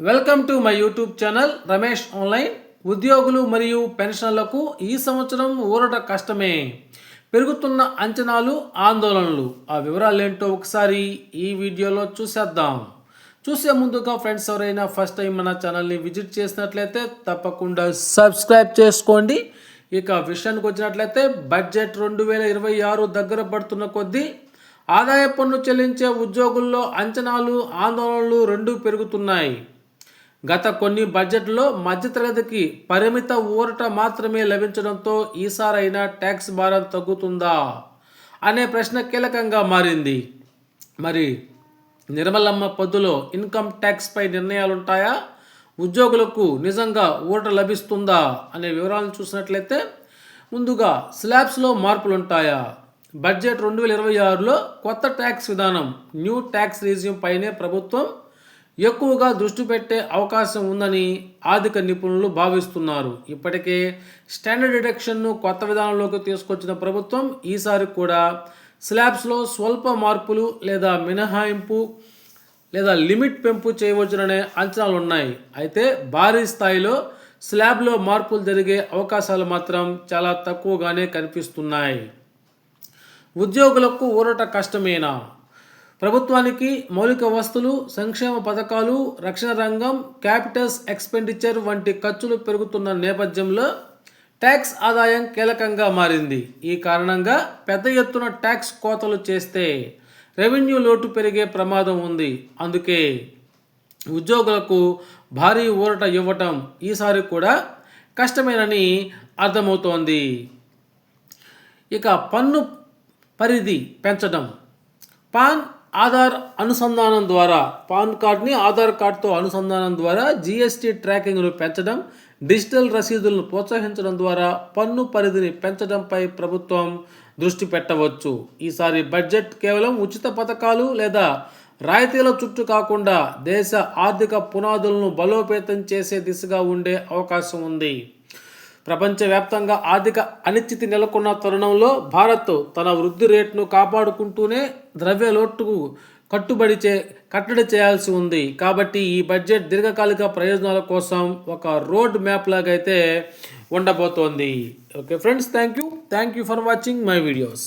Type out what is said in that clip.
Welcome to my YouTube channel Ramesh online. ఉద్యోగులు మరియు పెన్షన్లకు ఈ సంవత్సరం ఊరట కష్టమే. పెరుగుతున్న అంచనాలు ఆందోళనలు. ఆ వివరాలు ఏంటో ఒకసారి ఈ వీడియోలో చూసేద్దాం. చూసే ముందుగా ఫ్రెండ్స్ ఎవరైనా ఫస్ట్ టైం మన ఛానల్ని విజిట్ చేసినట్లయితే తప్పకుండా సబ్స్క్రైబ్ చేసుకోండి. ఇక విషయానికి వచ్చినట్లయితే బడ్జెట్ రెండు వేల ఇరవై ఆరు దగ్గర పడుతున్న కొద్దీ ఆదాయ పన్ను చెల్లించే ఉద్యోగుల్లో అంచనాలు ఆందోళనలు రెండూ పెరుగుతున్నాయి. గత కొన్ని బడ్జెట్లో మధ్యతరగతికి పరిమిత ఊరట మాత్రమే లభించడంతో ఈసారైనా ట్యాక్స్ భారం తగ్గుతుందా అనే ప్రశ్న కీలకంగా మారింది. మరి నిర్మలమ్మ పద్దులో ఇన్కమ్ ట్యాక్స్పై నిర్ణయాలుంటాయా? ఉద్యోగులకు నిజంగా ఊరట లభిస్తుందా? అనే వివరాలను చూసినట్లయితే ముందుగా స్లాబ్స్లో మార్పులుంటాయా? బడ్జెట్ రెండు వేల ఇరవై ఆరులో కొత్త ట్యాక్స్ విధానం న్యూ ట్యాక్స్ రీజియం పైనే ప్రభుత్వం ఎక్కువగా దృష్టి పెట్టే అవకాశం ఉందని ఆర్థిక నిపుణులు భావిస్తున్నారు. ఇప్పటికే స్టాండర్డ్ డిడక్షన్ను కొత్త విధానంలోకి తీసుకొచ్చిన ప్రభుత్వం ఈసారి కూడా స్లాబ్స్లో స్వల్ప మార్పులు లేదా మినహాయింపు లేదా లిమిట్ పెంపు చేయవచ్చుననే అంచనాలు ఉన్నాయి అయితే భారీ స్థాయిలో స్లాబ్లో మార్పులు జరిగే అవకాశాలు మాత్రం చాలా తక్కువగానే కనిపిస్తున్నాయి. ఉద్యోగులకు ఊరట కష్టమేనా? ప్రభుత్వానికి మౌలిక వస్తువులు సంక్షేమ పథకాలు రక్షణ రంగం క్యాపిటల్స్ ఎక్స్పెండిచర్ వంటి ఖర్చులు పెరుగుతున్న నేపథ్యంలో ట్యాక్స్ ఆదాయం కీలకంగా మారింది. ఈ కారణంగా పెద్ద ఎత్తున ట్యాక్స్ కోతలు చేస్తే రెవెన్యూ లోటు పెరిగే ప్రమాదం ఉంది. అందుకే ఉద్యోగులకు భారీ ఊరట ఇవ్వటం ఈసారి కూడా కష్టమేనని అర్థమవుతోంది. ఇక పన్ను పరిధి పెంచడం. పాన్ ఆధార్ అనుసంధానం ద్వారా పాన్ కార్డ్ని ఆధార్ కార్డ్తో అనుసంధానం ద్వారా జీఎస్టీ ట్రాకింగ్ను పెంచడం డిజిటల్ రసీదులను ప్రోత్సహించడం ద్వారా పన్ను పరిధిని పెంచడంపై ప్రభుత్వం దృష్టి పెట్టవచ్చు. ఈసారి బడ్జెట్ కేవలం ఉచిత పథకాలు లేదా రాయితీల చుట్టూ కాకుండా దేశ ఆర్థిక పునాదులను బలోపేతం చేసే దిశగా ఉండే అవకాశం ఉంది. ప్రపంచవ్యాప్తంగా ఆర్థిక అనిశ్చితి నెలకొన్న తరుణంలో భారత్ తన వృద్ధి రేటును కాపాడుకుంటూనే ద్రవ్య లోటుకు కట్టుబడి చే కట్టడి చేయాల్సి ఉంది. కాబట్టి ఈ బడ్జెట్ దీర్ఘకాలిక ప్రయోజనాల కోసం ఒక రోడ్ మ్యాప్ లాగైతే ఉండబోతోంది. Okay friends thank you thank you for watching my videos.